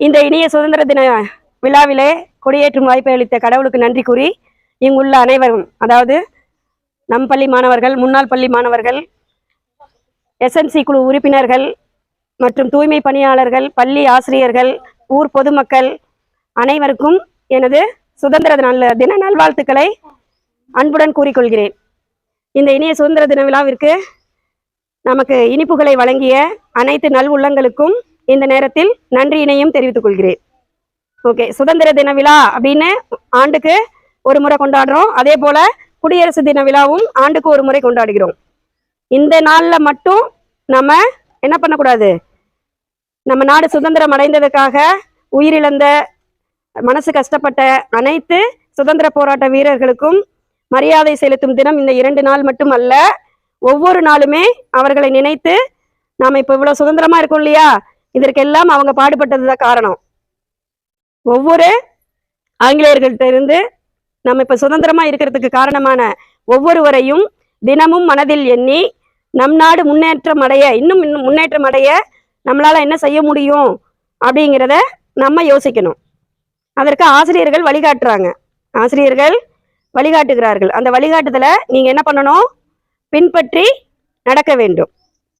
இந்த இனிய சுதந்திர தின விழாவிலே கொடியேற்றும் வாய்ப்பை அளித்த கடவுளுக்கு நன்றி கூறி இங்குள்ள அனைவரும் அதாவது நம் பள்ளி மாணவர்கள் முன்னாள் பள்ளி மாணவர்கள் எஸ்என்சி குழு உறுப்பினர்கள் மற்றும் தூய்மை பணியாளர்கள் பள்ளி ஆசிரியர்கள் ஊர் பொதுமக்கள் அனைவருக்கும் எனது சுதந்திர நல்ல தின நல்வாழ்த்துக்களை அன்புடன் கூறிக்கொள்கிறேன். இந்த இனிய சுதந்திர தின விழாவிற்கு நமக்கு இனிப்புகளை வழங்கிய அனைத்து நல் உள்ளங்களுக்கும் இந்த நேரத்தில் நன்றியினையும் தெரிவித்துக் கொள்கிறேன். ஓகே சுதந்திர தின விழா அப்படின்னு ஆண்டுக்கு ஒரு முறை கொண்டாடுறோம். அதே போல குடியரசு தின விழாவும் ஆண்டுக்கு ஒரு முறை கொண்டாடுகிறோம். இந்த நாள்ல மட்டும் நம்ம என்ன பண்ணக்கூடாது? நம்ம நாடு சுதந்திரம் அடைந்ததுக்காக உயிரிழந்த மனசு கஷ்டப்பட்ட அனைத்து சுதந்திர போராட்ட வீரர்களுக்கும் மரியாதை செலுத்தும் தினம் இந்த இரண்டு நாள் மட்டும் அல்ல ஒவ்வொரு நாளுமே அவர்களை நினைத்து நாம் இப்போ இவ்வளவு சுதந்திரமா இருக்கோம் இல்லையா? இதற்கெல்லாம் அவங்க பாடுபட்டதுதான் காரணம். ஒவ்வொரு ஆங்கிலேயர்கள்ட்ட இருந்து நம்ம இப்ப சுதந்திரமா இருக்கிறதுக்கு காரணமான ஒவ்வொருவரையும் தினமும் மனதில் எண்ணி நம் நாடு முன்னேற்றம் அடைய இன்னும் இன்னும் முன்னேற்றம் அடைய நம்மளால என்ன செய்ய முடியும் அப்படிங்கிறத நம்ம யோசிக்கணும். அதற்கு ஆசிரியர்கள் வழிகாட்டுறாங்க. ஆசிரியர்கள் வழிகாட்டுகிறார்கள். அந்த வழிகாட்டுதலை நீங்கள் என்ன பண்ணணும்? பின்பற்றி நடக்க வேண்டும்.